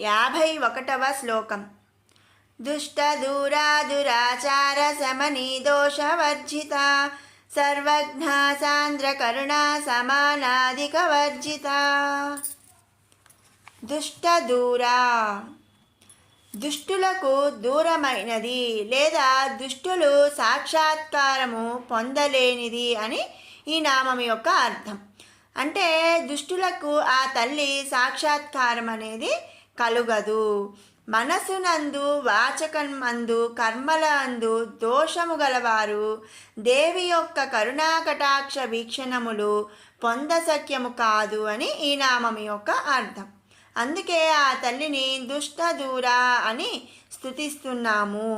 యాభై ఒకటవ శ్లోకం. దుష్ట దూరా దురాచార శమని దోషవర్జిత సర్వజ్ఞ సాంద్ర కరుణ సమానాధిక వర్జిత దుష్ట దూరా. దుష్టులకు దూరమైనది లేదా దుష్టులు సాక్షాత్కారము పొందలేనిది అని ఈ నామం యొక్క అర్థం. అంటే దుష్టులకు ఆ తల్లి సాక్షాత్కారం అనేది కలుగదు. మనసునందు వాచకమందు కర్మల అందు దోషము గలవారు. దేవి యొక్క కరుణాకటాక్ష వీక్షణములు పొందసఖ్యము కాదు అని ఈ నామం యొక్క అర్థం. అందుకే ఆ తల్లిని దుష్ట దూరా అని స్థుతిస్తున్నాము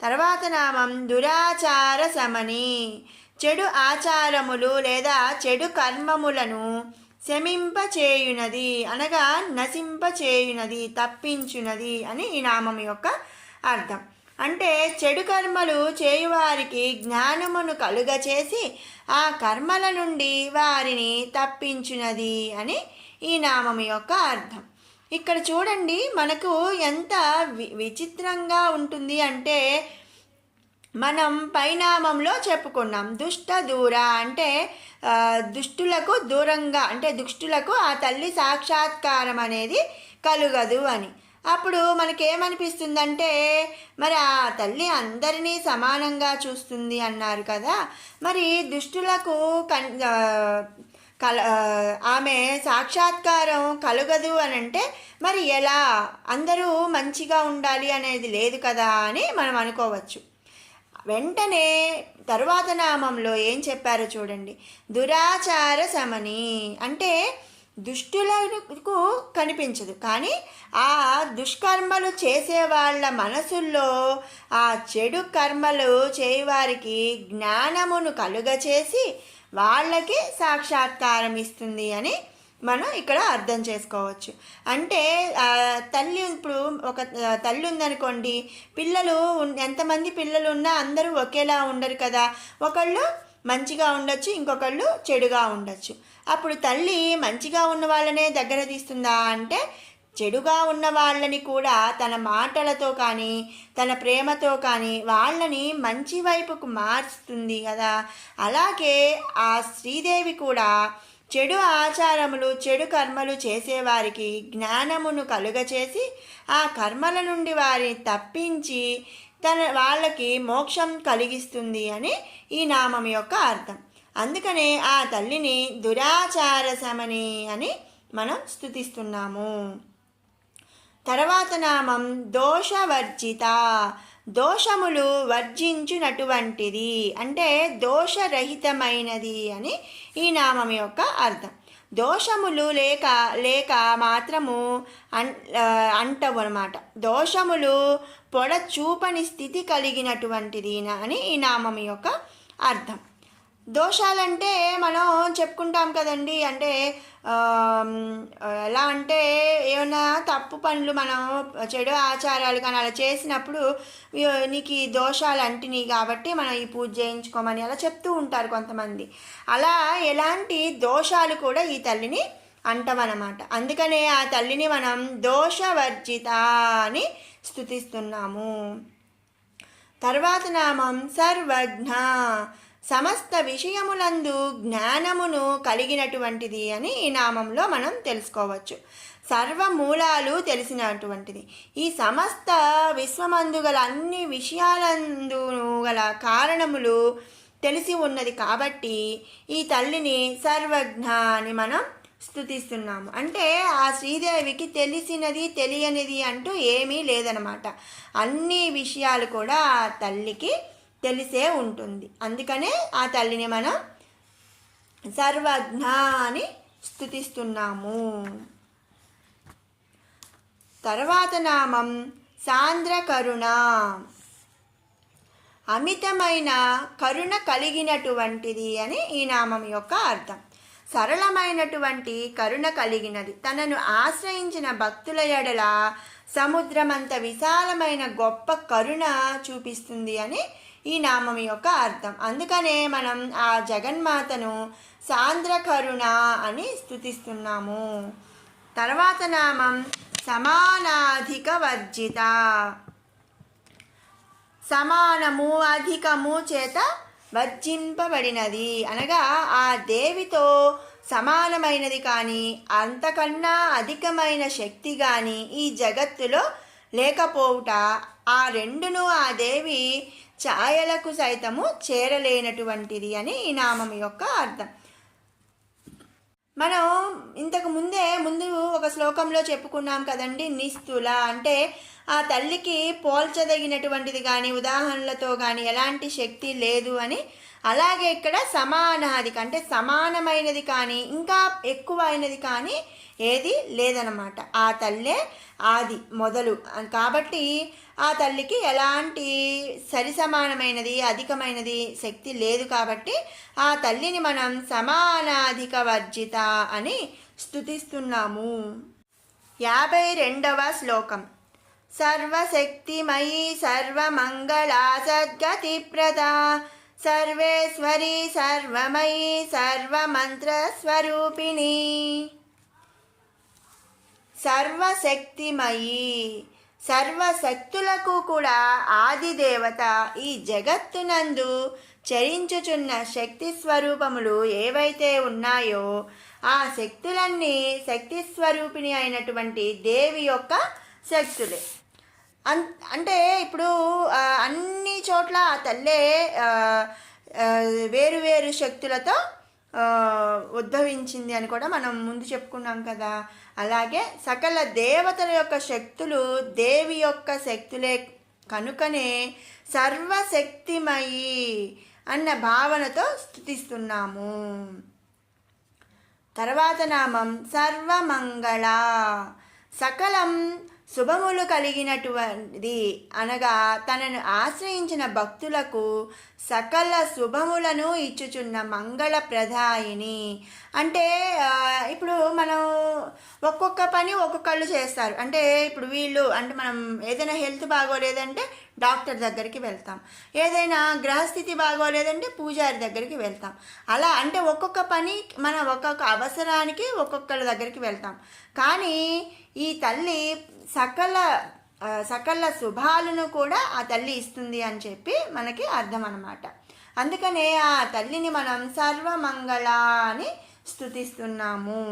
తర్వాత నామం దురాచార సమని చెడు ఆచారములు లేదా చెడు కర్మములను శమింపచేయునది అనగా నశింపచేయునది తప్పించునది అని ఈ నామం యొక్క అర్థం. అంటే చెడు కర్మలు చేయువారికి జ్ఞానమును కలుగచేసి ఆ కర్మల నుండి వారిని తప్పించునది అని ఈ నామం యొక్క అర్థం. ఇక్కడ చూడండి మనకు ఎంత వి విచిత్రంగా ఉంటుంది అంటే మనం పరిణామంలో చెప్పుకున్నాం. దుష్ట దూర అంటే దుష్టులకు దూరంగా అంటే దుష్టులకు ఆ తల్లి సాక్షాత్కారం అనేది కలుగదు అని. అప్పుడు మనకేమనిపిస్తుందంటే మరి ఆ తల్లి అందరినీ సమానంగా చూస్తుంది అన్నారు కదా. మరి దుష్టులకు కన్ కల ఆమె సాక్షాత్కారం కలుగదు అని అంటే మరి ఎలా? అందరూ మంచిగా ఉండాలి అనేది లేదు కదా అని మనం అనుకోవచ్చు. వెంటనే తరువాత నామంలో ఏం చెప్పారో చూడండి. దురాచార శమని అంటే దుష్టులకు కనిపించదు. కానీ ఆ దుష్కర్మలు చేసే వాళ్ళ మనసుల్లో ఆ చెడు కర్మలు చేయవారికి జ్ఞానమును కలుగచేసి వాళ్ళకి సాక్షాత్కారం ఇస్తుంది అని మనం ఇక్కడ అర్థం చేసుకోవచ్చు. అంటే తల్లి ఇప్పుడు ఒక తల్లి ఉందనుకోండి పిల్లలు ఎంతమంది పిల్లలు ఉన్నా అందరూ ఒకేలా ఉండరు కదా. ఒకళ్ళు మంచిగా ఉండొచ్చు ఇంకొకళ్ళు చెడుగా ఉండొచ్చు. అప్పుడు తల్లి మంచిగా ఉన్న వాళ్ళనే దగ్గర తీస్తుందా అంటే చెడుగా ఉన్న వాళ్ళని కూడా తన మాటలతో కానీ తన ప్రేమతో కానీ వాళ్ళని మంచి వైపుకు మార్చుతుంది కదా. అలాగే ఆ శ్రీదేవి కూడా చెడు ఆచారములు చెడు కర్మలు చేసేవారికి జ్ఞానమును కలుగచేసి ఆ కర్మల నుండి వారిని తప్పించి తన వాళ్ళకి మోక్షం కలిగిస్తుంది అని ఈ నామం యొక్క అర్థం. అందుకనే ఆ తల్లిని దురాచార శమని అని మనం స్థుతిస్తున్నాము తర్వాత నామం దోషవర్జిత. దోషములు వర్జించునటువంటిది. అంటే దోషరహితమైనది అని ఈ నామం యొక్క అర్థం. దోషములు లేక లేక మాత్రము అన్ అంటవు అనమాట దోషములు పొడ చూపని స్థితి కలిగినటువంటిది అని ఈ నామం యొక్క అర్థం. దోషాలంటే మనం చెప్పుకుంటాం కదండి. అంటే ఎలా అంటే ఏమైనా తప్పు పనులు మనం చెడు ఆచారాలు కానీ అలా చేసినప్పుడు నీకు ఈ దోషాలు అంటినాయి కాబట్టి మనం ఈ పూజ చేయించుకోమని అలా చెప్తూ ఉంటారు కొంతమంది. అలా ఎలాంటి దోషాలు కూడా ఈ తల్లిని అంటమన్నమాట అందుకనే ఆ తల్లిని మనం దోషవర్జిత అని స్థుతిస్తున్నాము తర్వాత నామం సర్వజ్ఞ. సమస్త విషయములందు జ్ఞానమును కలిగినటువంటిది అని ఈ నామంలో మనం తెలుసుకోవచ్చు. సర్వమూలాలు తెలిసినటువంటిది. ఈ సమస్త విశ్వమందు గల అన్ని విషయాలందు గల కారణములు తెలిసి ఉన్నది కాబట్టి ఈ తల్లిని సర్వజ్ఞ అని మనం స్థుతిస్తున్నాము అంటే ఆ శ్రీదేవికి తెలిసినది తెలియనిది అంటూ ఏమీ లేదనమాట. అన్ని విషయాలు కూడా ఆ తల్లికి తెలిసే ఉంటుంది. అందుకనే ఆ తల్లిని మనం సర్వజ్ఞ అని స్థుతిస్తున్నాము. తర్వాత నామం సాంద్ర కరుణ అమితమైన కరుణ కలిగినటువంటిది అని ఈ నామం యొక్క అర్థం. సరళమైనటువంటి కరుణ కలిగినది. తనను ఆశ్రయించిన భక్తుల ఎడల సముద్రమంత విశాలమైన గొప్ప కరుణ చూపిస్తుంది అని ఈ నామం యొక్క అర్థం. అందుకనే మనం ఆ జగన్మాతను సాంద్రకరుణ అని స్థుతిస్తున్నాము తర్వాత నామం సమానాధిక వర్జిత సమానము అధికము చేత వర్జింపబడినది. అనగా ఆ దేవితో సమానమైనది కానీ అంతకన్నా అధికమైన శక్తి కానీ ఈ జగత్తులో లేకపోవుట ఆ రెండును ఆ దేవి ఛాయలకు సైతము చేరలేనటువంటిది అని ఈ నామం యొక్క అర్థం. మనం ఇంతకు ముందే ముందు ఒక శ్లోకంలో చెప్పుకున్నాం కదండి నిస్తుల అంటే ఆ తల్లికి పోల్చదగినటువంటిది కానీ ఉదాహరణలతో కానీ ఎలాంటి శక్తి లేదు అని అలాగే ఇక్కడ సమానాధిక అంటే సమానమైనది కానీ ఇంకా ఎక్కువైనది కానీ ఏది లేదనమాట ఆ తల్లే ఆది మొదలు. కాబట్టి ఆ తల్లికి ఎలాంటి సరి సమానమైనది అధికమైనది శక్తి లేదు కాబట్టి ఆ తల్లిని మనం సమానాధిక వర్జిత అని స్థుతిస్తున్నాము యాభై రెండవ శ్లోకం. సర్వశక్తిమయీ సర్వమంగళా సద్గతిప్రద సర్వేశ్వరి సర్వమయీ సర్వమంత్రస్వరూపిణి. సర్వశక్తిమయీ సర్వశక్తులకు కూడా ఆదిదేవత ఈ జగత్తునందు చరించుచున్న శక్తి స్వరూపములు ఏవైతే ఉన్నాయో ఆ శక్తులన్నీ శక్తి స్వరూపిణి అయినటువంటి దేవి యొక్క శక్తులే. అన్ అంటే ఇప్పుడు అన్ని చోట్ల ఆ తల్లే వేరు వేరు శక్తులతో ఉద్భవించింది అని కూడా మనం ముందు చెప్పుకున్నాం కదా. అలాగే సకల దేవతల యొక్క శక్తులు దేవి యొక్క శక్తులే కనుకనే సర్వశక్తిమయి అన్న భావనతో స్థుతిస్తున్నాము. తర్వాత నామం సర్వమంగళ. సకలం శుభములు కలిగినటువంటిది అనగా తనను ఆశ్రయించిన భక్తులకు సకల శుభములను ఇచ్చుచున్న మంగళ ప్రధాయిని. అంటే ఇప్పుడు మనం ఒక్కొక్క పని ఒక్కొక్కళ్ళు చేస్తారు. అంటే ఇప్పుడు వీళ్ళు అంటే మనం ఏదైనా హెల్త్ బాగోలేదంటే డాక్టర్ దగ్గరికి వెళ్తాం. ఏదైనా గ్రహస్థితి బాగోలేదంటే పూజారి దగ్గరికి వెళ్తాం. అలా అంటే ఒక్కొక్క పని మన ఒక్కొక్క అవసరానికి ఒక్కొక్కళ్ళ దగ్గరికి వెళ్తాం. కానీ ఈ తల్లి సకల సకల శుభాలను కూడా ఆ తల్లి ఇస్తుంది అని చెప్పి మనకి అర్థం అనమాట అందుకనే ఆ తల్లిని మనం సర్వమంగళ అని స్థుతిస్తున్నాము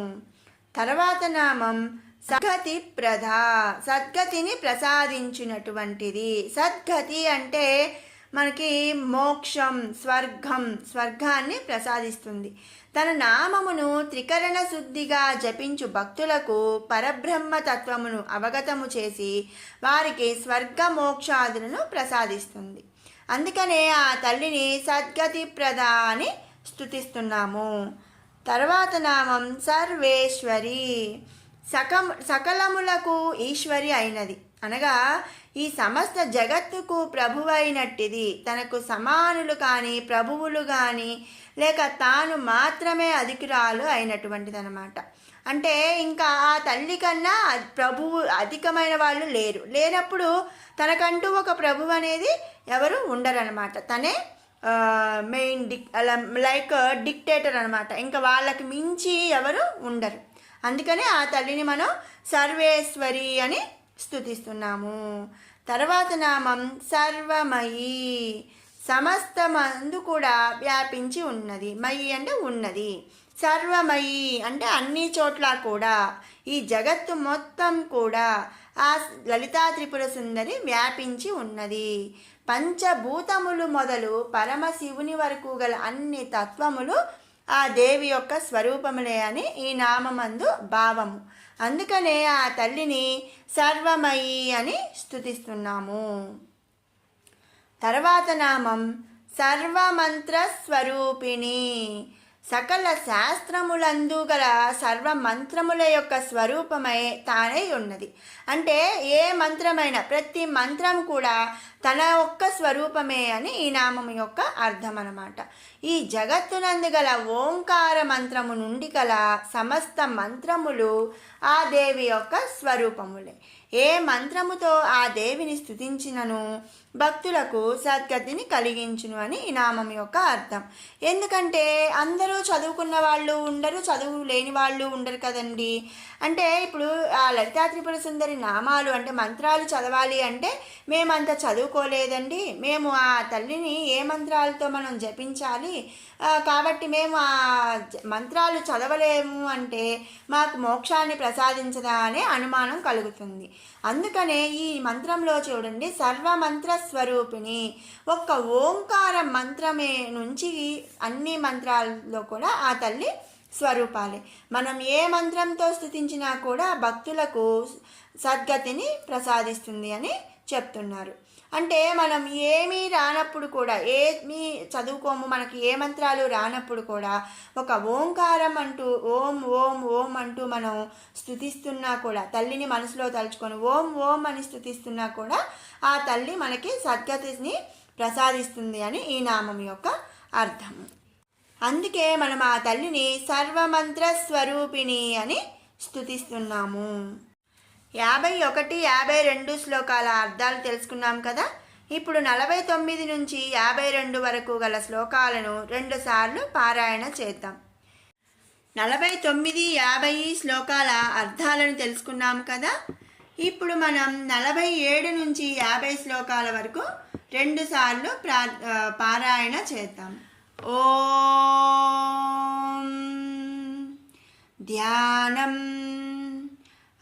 తర్వాత నామం సద్గతి ప్రధ సద్గతిని ప్రసాదించినటువంటిది. సద్గతి అంటే మనకి మోక్షం స్వర్గం స్వర్గాన్ని ప్రసాదిస్తుంది. తన నామమును త్రికరణ శుద్ధిగా జపించు భక్తులకు పరబ్రహ్మ తత్వమును అవగతము చేసి వారికి స్వర్గ మోక్షాదులను ప్రసాదిస్తుంది. అందుకనే ఆ తల్లిని సద్గతి ప్రద అని స్థుతిస్తున్నాము తర్వాత నామం సర్వేశ్వరి. సకం సకలములకు ఈశ్వరి అయినది. అనగా ఈ సమస్త జగత్తుకు ప్రభువైనట్టిది. తనకు సమానులు కానీ ప్రభువులు కానీ లేక తాను మాత్రమే అధికురాలు అయినటువంటిది అనమాట అంటే ఇంకా ఆ తల్లి కన్నా ప్రభువు అధికమైన వాళ్ళు లేరు. లేనప్పుడు తనకంటూ ఒక ప్రభువు అనేది ఎవరు ఉండరనమాట తనే మెయిన్ డిక్ అలా లైక్ డిక్టేటర్ అనమాట ఇంకా వాళ్ళకి మించి ఎవరు ఉండరు. అందుకనే ఆ తల్లిని మనం సర్వేశ్వరి అని స్థుతిస్తున్నాము తర్వాత నామం సర్వమయి. సమస్తమందు కూడా వ్యాపించి ఉన్నది. మయి అంటే ఉన్నది. సర్వమయి అంటే అన్ని చోట్ల కూడా. ఈ జగత్తు మొత్తం కూడా ఆ లలితా త్రిపుర సుందరి వ్యాపించి ఉన్నది. పంచభూతములు మొదలు పరమశివుని వరకు గల అన్ని తత్వములు ఆ దేవి యొక్క స్వరూపములే అని ఈ నామందు భావము. అందుకనే ఆ తల్లిని సర్వమయి అని స్థుతిస్తున్నాము తర్వాత నామం సర్వమంత్రస్వరూపిణి. సకల శాస్త్రములందు గల సర్వ మంత్రముల యొక్క స్వరూపమై తానై ఉన్నది. అంటే ఏ మంత్రమైన ప్రతి మంత్రం కూడా తన ఒక్క స్వరూపమే అని ఈ నామం యొక్క అర్థం అనమాట ఈ జగత్తునందు గల ఓంకార మంత్రము నుండి గల సమస్త మంత్రములు ఆ దేవి యొక్క స్వరూపములే. ఏ మంత్రముతో ఆ దేవిని స్థుతించినను భక్తులకు సద్గతిని కలిగించును అని ఈ నామం యొక్క అర్థం. ఎందుకంటే అందరూ చదువుకున్న వాళ్ళు ఉండరు చదువు లేని వాళ్ళు ఉండరు కదండి. అంటే ఇప్పుడు ఆ లలితా త్రిపుర సుందరి నామాలు అంటే మంత్రాలు చదవాలి అంటే మేమంత చదువుకోలేదండి. మేము ఆ తల్లిని ఏ మంత్రాలతో మనం జపించాలి? కాబట్టి మేము ఆ మంత్రాలు చదవలేము అంటే మాకు మోక్షాన్ని ప్రసాదించదా అనే అనుమానం కలుగుతుంది. అందుకనే ఈ మంత్రంలో చూడండి సర్వమంత్ర స్వరూపిణి ఒక్క ఓంకార మంత్రమే నుంచి అన్ని మంత్రాల్లో కూడా ఆ తల్లి స్వరూపాలే. మనం ఏ మంత్రంతో స్థుతించినా కూడా భక్తులకు సద్గతిని ప్రసాదిస్తుంది అని చెప్తున్నారు. అంటే మనం ఏమీ రానప్పుడు కూడా ఏమీ చదువుకోము మనకి ఏ మంత్రాలు రానప్పుడు కూడా ఒక ఓంకారం అంటూ ఓం ఓం ఓం అంటూ మనం స్థుతిస్తున్నా కూడా తల్లిని మనసులో తలుచుకొని ఓం ఓం అని స్థుతిస్తున్నా కూడా ఆ తల్లి మనకి సద్గతిని ప్రసాదిస్తుంది అని ఈ నామం యొక్క అర్థం. అందుకే మనం ఆ తల్లిని సర్వమంత్ర స్వరూపిణి అని స్థుతిస్తున్నాము యాభై ఒకటి యాభై రెండు శ్లోకాల అర్థాలు తెలుసుకున్నాం కదా? ఇప్పుడు నలభై తొమ్మిది నుంచి యాభై రెండు వరకు గల శ్లోకాలను రెండుసార్లు పారాయణ చేద్దాం. నలభై తొమ్మిది యాభై శ్లోకాల అర్థాలను తెలుసుకున్నాం కదా? ఇప్పుడు మనం నలభై ఏడు నుంచి యాభై శ్లోకాల వరకు రెండుసార్లు ప్రా పారాయణ చేద్దాం. ఓ ధ్యానం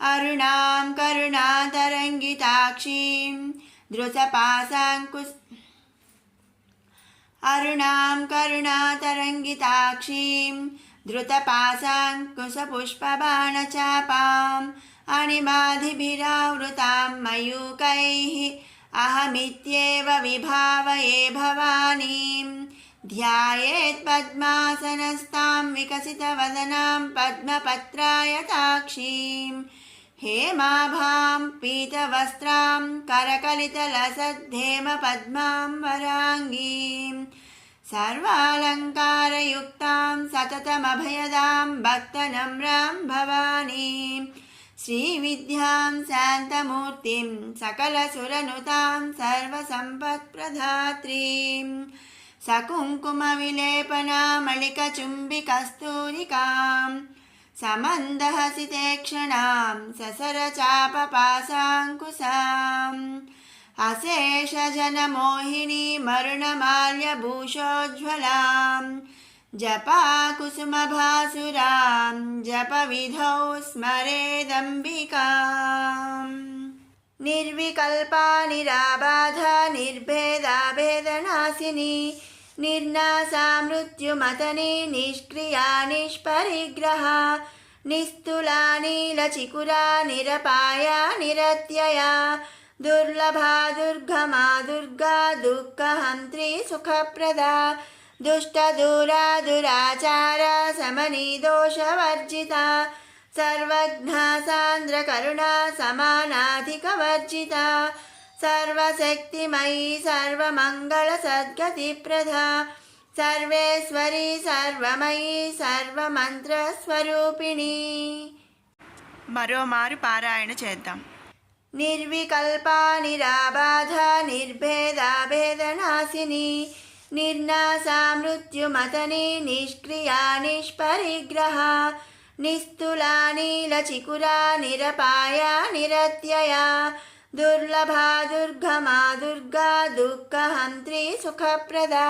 अरुणां करुणातरङ्गिताक्षीं धृतपाशाङ्कुश अरुणां करुणातरङ्गिताक्षीं धृतपाशाङ्कुशपुष्पबाणचापाम् अणिमाधिभिरावृतां मयूकैः अहमित्येव विभावये भवानीं। ध्यायेत् पद्मासनस्तां विकसितवदनां पद्मपत्रायताक्षीम्। हेमाभां पीतवस्त्रां करकलितलसद्धेमपद्मां सर्वालङ्कारयुक्तां सततमभयदां भक्तनम्रां भवानीं श्रीविद्यां शान्तमूर्तिं सकलसुरनुतां सर्वसम्पत्प्रधात्रीं सकुङ्कुमविलेपनामलिकचुम्बिकस्तूरिकाम् समन्दहसितेक्षणां ससरचापपासाङ्कुशाम् अशेषजनमोहिनी मरुणमाल्यभूषोज्ज्वलां जपाकुसुमभासुरां जपविधौ स्मरेदम्बिकाम् निर्विकल्पा निराबाधा निर्भेदा भेदनाशिनी నిర్నాశా మృత్యుమతని నిష్క్రియా నిష్పరిగ్రహ నిస్తులా నీలచికురా నిరపాయా నిరత్యయా దుర్లభా దుర్గమా దుర్గా దుఃఖహంత్రి సుఖప్రదా దుష్టదూరా దురాచార సమనీ దోషవర్జిత సర్వజ్ఞా సాంద్రకరుణా సమానాధికవర్జిత सर्वशक्तिमयी सर्वमङ्गलसद्गतिप्रदा सर्वेश्वरी सर्वमयी సర్వమంత్రస్వరూపిణి మరోమారు పారాయణ చేద్దాం నిర్వికల్పా నిరాబాధ నిర్భేదాభేదనాశిని నిర్నాశా మృత్యుమతని నిష్క్రియా నిష్పరిగ్రహ నిస్తులా నీలచికురా నిరపాయా నిరత్యయా దుర్లభా దుర్గమా దుర్గా దుఃఖహంత్రి సుఖప్రదా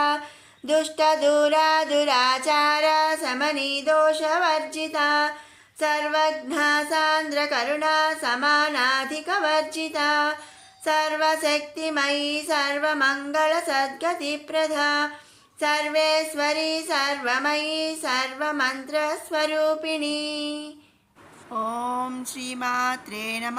దుష్టదూరా దురాచార సమనీ దోషవర్జిత సర్వజ్ఞా సాంద్రకరుణా సమానాధికవర్జిత సర్వశక్తిమయీ సర్వమంగళ సర్వమంగళసద్గతిప్రదా సర్వేశ్వరీ సర్వమయీ సర్వమంత్రస్వరూపిణి ఓం శ్రీమాత్రే నమ